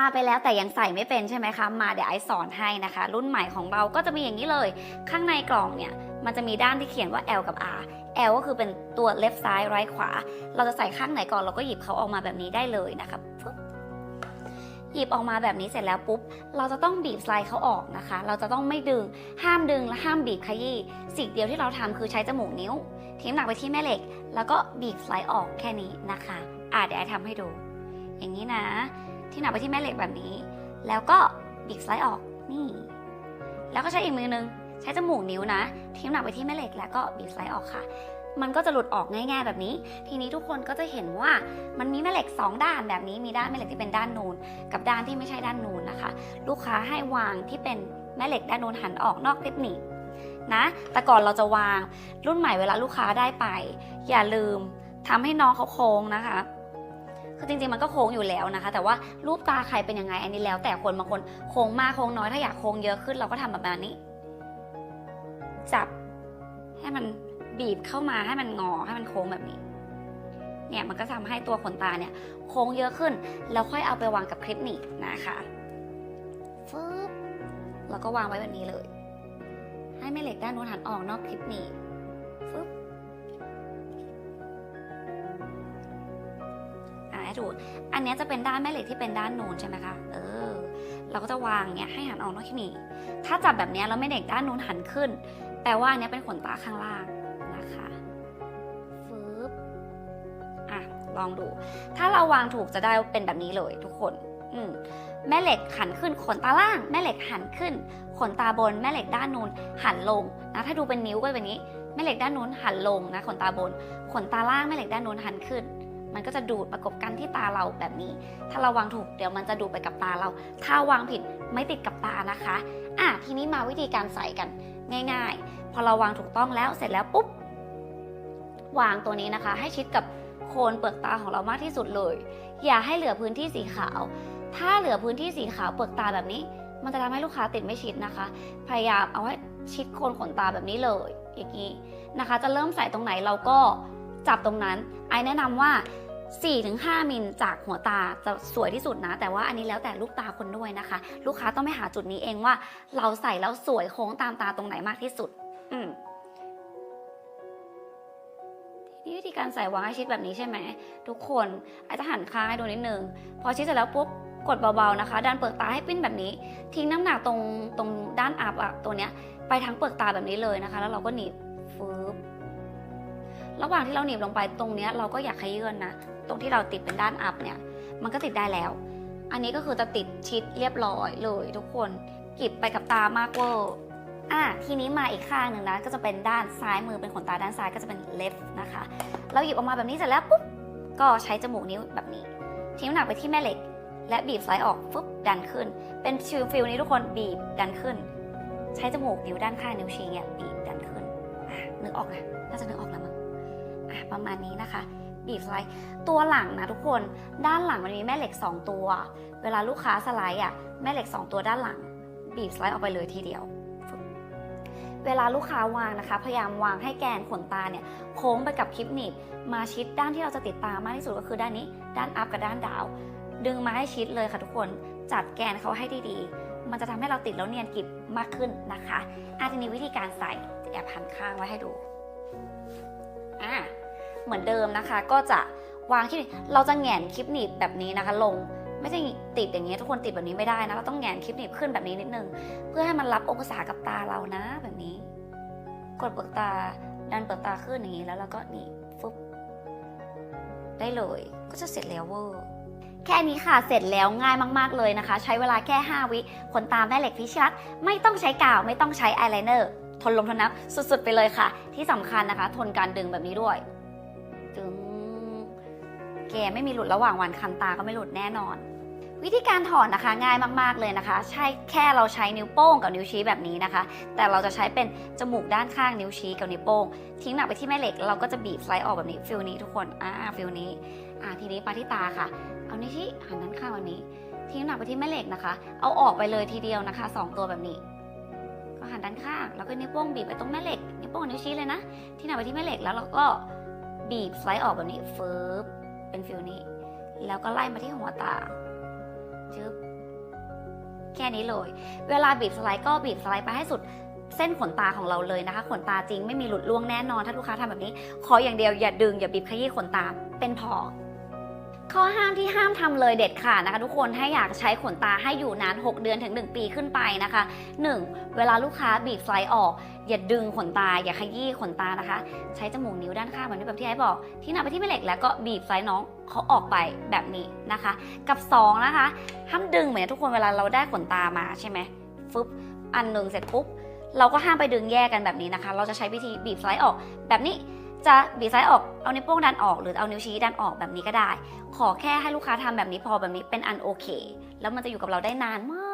ตาไปแล้วแต่ยังใส่ไม่เป็นใช่ไหมคะ มาเดี๋ยวไอสอนให้นะคะ รุ่นใหม่ของเราก็จะมีอย่างนี้เลย ข้างในกล่องเนี่ย มันจะมีด้านที่เขียนว่า L กับ R L ก็คือเป็นตัว left ซ้าย right ขวา เราจะใส่ข้างไหนก่อนเราก็หยิบเขาออกมาแบบนี้ได้เลยนะคะหยิบออกมาแบบนี้เสร็จแล้วปุ๊บ เราจะต้องบีบสไลด์เขาออกนะคะ เราจะต้องไม่ดึง ห้ามดึงและห้ามบีบขยี้ สิ่งเดียวที่เราทำคือใช้จมูกนิ้วทิ้งหนักไปที่แม่เหล็ก แล้วก็บีบสไลด์ออกแค่นี้นะคะ อะเดี๋ยวไอทำให้ดู อย่างนี้นะ ที่หนักไปที่แม่เหล็กแบบนี้ แล้วก็บีบสไลด์ออกนี่ แล้วก็ใช้อีกมือนึงใช้จมูกนิ้วนะทิ้งหนักไปที่แม่เหล็กแล้วก็บีบสไลด์ออกค่ะ มันก็จะหลุดออกง่าย ๆ แบบนี้ ทีนี้ทุกคนก็จะเห็นว่ามันมีแม่เหล็ก 2 ด้านแบบนี้มีด้านแม่เหล็กที่เป็นด้านนูน กับด้านที่ไม่ใช่ด้านนูนนะคะ ลูกค้าให้วางที่เป็นแม่เหล็กด้านนูนหันออกนอกคลิปหนีบนะ แต่ก่อนเราจะวางรุ่นใหม่เวลาลูกค้าได้ไป อย่าลืมทำให้น้องเขาโค้งนะคะ คือจริงๆมันก็โค้งอยู่แล้วนะคะ แต่ว่ารูปตาใครเป็นยังไงอันนี้แล้ว แต่คนบางคนโค้งมากโค้งน้อยถ้าอยากโค้งเยอะขึ้นเราก็ทำแบบนี้ จับให้มันบีบเข้ามาให้มันงอให้มันโค้งแบบนี้ เนี่ยมันก็ทำให้ตัวขนตาเนี่ย โค้งเยอะขึ้น แล้วค่อยเอาไปวางกับคลิปหนีบนะคะฟึบแล้วก็วางไว้แบบนี้เลย ให้แม่เหล็กด้านนู้นหันออกนอกคลิปหนีบ อะให้ดูอันนี้จะเป็นด้านแม่เหล็กที่เป็นด้านนูนใช่ไหมคะ เออ เราก็จะวางเนี่ยให้หันออกนอกคลิปหนีบถ้าจับแบบนี้แล้วแม่เหล็กด้านนูนหันขึ้น แปลว่าอันนี้เป็นขนตาข้างล่างนะคะฟึบอะ ลองดู ถ้าเราวางถูกจะได้เป็นแบบนี้เลยทุกคน อืมแม่เหล็กหันขึ้นขนตาล่าง แม่เหล็กหันขึ้น ขนตาบน แม่เหล็กด้านนูนหันลงนะ ถ้าดูเป็นนิ้วก็เป็นนี้ แม่เหล็กด้านนู้นหันลงนะ ขนตาบน ขนตาล่างแม่เหล็กด้านนู้นหันขึ้น มันก็จะดูดประกบกันที่ตาเราแบบนี้ ถ้าเราวางถูกเดี๋ยวมันจะดูดไปกับตาเรา ถ้าวางผิดไม่ติดกับตานะคะอะทีนี้มาวิธีการใส่กันง่าย ๆ พอเราวางถูกต้องแล้วเสร็จแล้วปุ๊บวางตัวนี้นะคะ ให้ชิดกับโคนเปลือกตาของเรามากที่สุดเลย อย่าให้เหลือพื้นที่สีขาว ถ้าเหลือพื้นที่สีขาวเปลือกตาแบบนี้ มันจะทำให้ลูกค้าติดไม่ชิดนะคะ พยายามเอาให้ชิดโคนขนตาแบบนี้เลยอย่างนี้นะคะ จะเริ่มใส่ตรงไหนเราก็จับตรงนั้น ไอแนะนำว่า 4-5 มิลจากหัวตาจะสวยที่สุดนะ แต่ว่าอันนี้แล้วแต่ลูกตาคนด้วยนะคะ ลูกค้าต้องไปหาจุดนี้เองว่า เราใส่แล้วสวยโค้งตามตาตรงไหนมากที่สุด อืมทีนี้วิธีการใส่วางให้ชิดแบบนี้ใช่ไหมทุกคนอาจจะหันข้างให้ดูนิดนึงพอชิดเสร็จแล้วปุ๊บกดเบาๆนะคะดันเปลือกตาให้ปิ้นแบบนี้ ทิ้งน้ำหนักตรงตรงด้านอับอะตัวเนี้ยไปทั้งเปลือกตาแบบนี้เลยนะคะ แล้วเราก็หนีบฟืบ ระหว่างที่เราหนีบลงไปตรงเนี้ยเราก็อยากขยื่นนะ ตรงที่เราติดเป็นด้านอัพเนี่ย มันก็ติดได้แล้ว อันนี้ก็คือจะติดชิดเรียบร้อยเลยทุกคนกิบไปกับตามากเวอร์อะทีนี้มาอีกข้างหนึ่งนะก็จะเป็นด้านซ้ายมือเป็นขนตาด้านซ้ายก็จะเป็น left นะคะ เราหยิบออกมาแบบนี้เสร็จแล้วปุ๊บก็ใช้จมูกนิ้วแบบนี้ ทิ้งหนักไปที่แม่เหล็ก และบีบสไลด์ออกฟึบดันขึ้น เป็นชิลฟิลนี้ทุกคนบีบดันขึ้น ใช้จมูกนิ้วด้านข้างนิ้วชี้เนี่ยบีบดันขึ้นนึกออกนะน่าจะนึกออกแล้วมั้ง ประมาณนี้นะคะบีบสไลด์ตัวหลังนะทุกคนด้านหลังมันมีแม่เหล็ก 2 ตัว เวลาลูกค้าสไลด์อะแม่เหล็ก 2 ตัวด้านหลัง บีบสไลด์ออกไปเลยทีเดียว เวลาลูกค้าวางนะคะ พยายามวางให้แกนขนตาเนี่ยโค้งไปกับคลิปหนีบมาชิดด้านที่เราจะติดตามมากที่สุดก็คือด้านนี้ด้านอัพกับด้านดาว ดึงมาให้ชิดเลยค่ะทุกคนจัดแกนเขาให้ดีๆ มันจะทำให้เราติดแล้วเนียนกริบมากขึ้นนะคะ อาทีนี้วิธีการใส่แอบหันข้างไว้ให้ดู เหมือนเดิมนะคะ ก็จะวางที่เราจะแหงนคลิปหนีบแบบนี้นะคะ ลงไม่ใช่ติดอย่างนี้ทุกคนติดแบบนี้ไม่ได้นะเราต้องแหงนคลิปหนีบขึ้นแบบนี้นิดนึง เพื่อให้มันรับองศากับตาเรานะ แบบนี้ กดเปลือกตาดันเปลือกตาขึ้นอย่างนี้แล้วเราก็หนี่ฟึบได้เลย ก็จะเสร็จแล้วเวอร์แค่นี้ค่ะ เสร็จแล้วง่ายมาก ๆ เลยนะคะ ใช้เวลาแค่ 5 วิขนตาแม่เหล็กพิชรัตไม่ต้องใช้กาว ไม่ต้องใช้อายไลเนอร์ ทนลมทนน้ำสุด ๆ ไปเลยค่ะ ที่สำคัญนะคะ ทนการดึงแบบนี้ด้วย กไม่มีหลุดระหว่างวันคันตาก็ไม่หลุดแน่นอน วิธีการถอนนะคะง่ายมากๆเลยนะคะ ใช่แค่เราใช้นิ้วโป้งกับนิ้วชี้แบบนี้นะคะ แต่เราจะใช้เป็นจมูกด้านข้างนิ้วชี้กับนิ้วโป้ง ทิ้งหนักไปที่แม่เหล็กเราก็จะบีบสไลด์ออกแบบนี้ฟิลนี้ทุกคนอ่าฟิลนี้อ่าทีนี้มาที่ตาค่ะ เอานิ้วชี้หันด้านข้างแบบนี้ ทิ้งหนักไปที่แม่เหล็กนะคะ เอาออกไปเลยทีเดียวนะคะสองตัวแบบนี้ก็หันด้านข้างแล้วก็นิ้วโป้งบีบไปตรงแม่เหล็กนิ้วโป้งนิ้วชี้เลยนะ ที่หนักไปที่แม่เหล็กแล้วเราก็บีบสไลด์ออกแบบนี้ฟึบ เป็นฟิลนี้ แล้วก็ไล่มาที่หัวตาจึ๊บแค่นี้เลย เวลาบีบสไลด์ก็บีบสไลด์ไปให้สุดเส้นขนตาของเราเลยนะคะ ขนตาจริงไม่มีหลุดล่วงแน่นอน ถ้าลูกค้าทำแบบนี้ ขออย่างเดียวอย่าดึงอย่าบีบขยี้ขนตาเป็นพอ ข้อห้ามที่ห้ามทำเลยเด็ดขาดนะคะ ทุกคนถ้าอยากใช้ขนตาให้อยู่นาน 6 เดือนถึง 1 ปีขึ้นไปนะคะ 1. เวลาลูกค้าบีบสไลด์ออก อย่าดึงขนตา อย่าขยี้ขนตานะคะ ใช้จมูกนิ้วด้านข้างแบบนี้แบบที่ไอ้บอก ที่หนาไปที่แม่เหล็กแล้วก็บีบสไลด์น้องเขาออกไปแบบนี้นะคะ กับ 2 นะคะ ห้ามดึงเหมือนทุกคนเวลาเราได้ขนตามาใช่ไหมฟึบอันหนึ่งเสร็จปุ๊บเราก็ห้ามไปดึงแยกกันแบบนี้นะคะ เราจะใช้วิธีบีบสไลด์ออกแบบนี้ จะบีซ้ายออก เอานิ้วโป้งดันออกหรือเอานิ้วชี้ดันออกแบบนี้ก็ได้ ขอแค่ให้ลูกค้าทำแบบนี้พอแบบนี้เป็นอันโอเค แล้วมันจะอยู่กับเราได้นานมาก